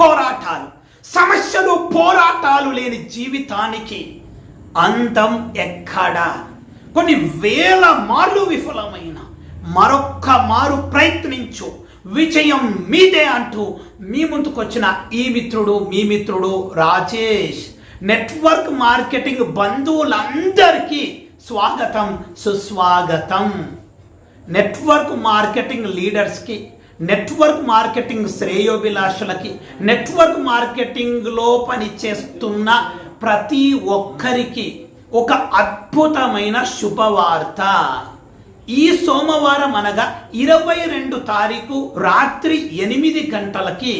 పోరాటాలు సమస్యలు పోరాటాలు లేని జీవితానికి అంతం ఎక్కడా? కొన్ని వేల మార్లు విఫలమైన మరొక్క మారు ప్రయత్నించు విజయం మీదే అంటూ మీ ముందుకొచ్చిన ఈ మిత్రుడు మీ మిత్రుడు రాజేష్. నెట్వర్క్ మార్కెటింగ్ బంధువులందరికీ స్వాగతం సుస్వాగతం. నెట్వర్క్ మార్కెటింగ్ లీడర్స్కి నెట్వర్క్ మార్కెటింగ్ శ్రేయోభిలాషులకి నెట్వర్క్ మార్కెటింగ్లో పనిచేస్తున్న ప్రతి ఒక్కరికి ఒక అద్భుతమైన శుభవార్త. ఈ సోమవారం అనగా ఇరవై రెండు తారీఖు రాత్రి ఎనిమిది గంటలకి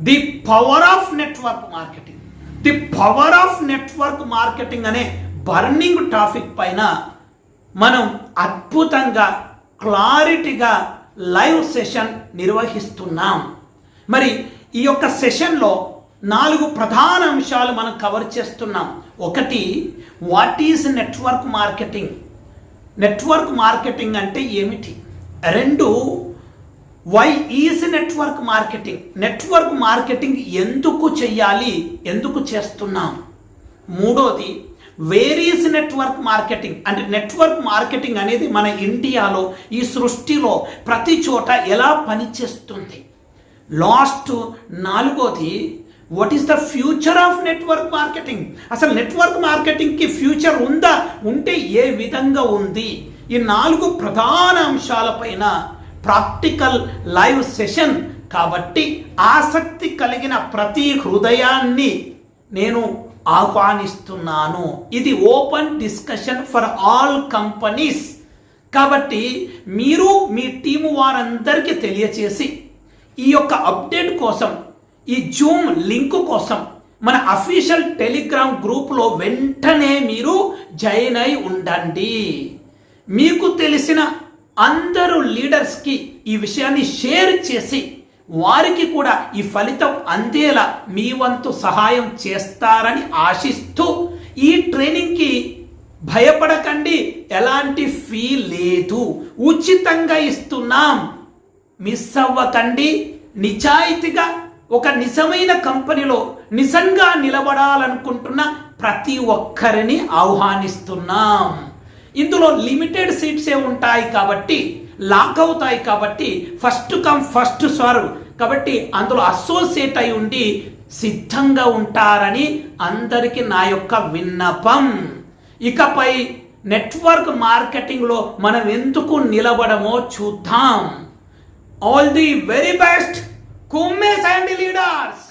the power of network marketing. The power of network marketing అనే బర్నింగ్ టాపిక్ పైన మనం అద్భుతంగా క్లారిటీగా లైవ్ సెషన్ నిర్వహిస్తున్నాం. మరి ఈ యొక్క సెషన్లో నాలుగు ప్రధాన అంశాలు మనం కవర్ చేస్తున్నాం. ఒకటి what is network marketing? Network marketing అంటే ఏమిటి? రెండు why is network marketing? Network marketing ఎందుకు చెయ్యాలి? ఎందుకు చేస్తున్నాం? మూడోది వేర్ నెట్వర్క్ మార్కెటింగ్ అంటే నెట్వర్క్ మార్కెటింగ్ అనేది మన ఇండియాలో ఈ సృష్టిలో ప్రతి చోట ఎలా పనిచేస్తుంది? లాస్ట్ నాలుగోది what is the future of network marketing అసలు నెట్వర్క్ మార్కెటింగ్కి ఫ్యూచర్ ఉందా? ఉంటే ఏ విధంగా ఉంది? ఈ నాలుగు ప్రధాన అంశాలపైన ప్రాక్టికల్ లైవ్ సెషన్ కాబట్టి ఆసక్తి కలిగిన ప్రతి హృదయాన్ని నేను ఆహ్వానిస్తున్నాను. ఇది open discussion for all companies. కాబట్టి మీరు మీ టీము వారందరికీ తెలియచేసి ఈ యొక్క అప్డేట్ కోసం ఈ జూమ్ లింక్ కోసం మన అఫీషియల్ టెలిగ్రామ్ గ్రూప్లో వెంటనే మీరు జాయిన్ అయి ఉండండి. మీకు తెలిసిన అందరూ లీడర్స్కి ఈ విషయాన్ని షేర్ చేసి వారికి కూడా ఈ ఫలితం అందేలా మీ వంతు సహాయం చేస్తారని ఆశిస్తూ ఈ ట్రైనింగ్కి భయపడకండి. ఎలాంటి ఫీ లేదు. ఉచితంగా ఇస్తున్నాం. మిస్ అవ్వకండి. నిజాయితీగా ఒక నిజమైన కంపెనీలో నిజంగా నిలబడాలనుకుంటున్న ప్రతి ఒక్కరిని ఆహ్వానిస్తున్నాం. ఇందులో లిమిటెడ్ సీట్సే ఉంటాయి కాబట్టి లాక్ అవుతాయి కాబట్టి ఫస్ట్ కమ్ ఫస్ట్ సర్వ్ కాబట్టి అందులో అసోసియేట్ అయి ఉండి సిద్ధంగా ఉంటారని అందరికీ నా యొక్క విన్నపం. ఇకపై నెట్వర్క్ మార్కెటింగ్లో మనం ఎందుకు నిలబడమో చూద్దాం. ఆల్ ది వెరీ బెస్ట్ కుమ్మే అండ్ లీడర్స్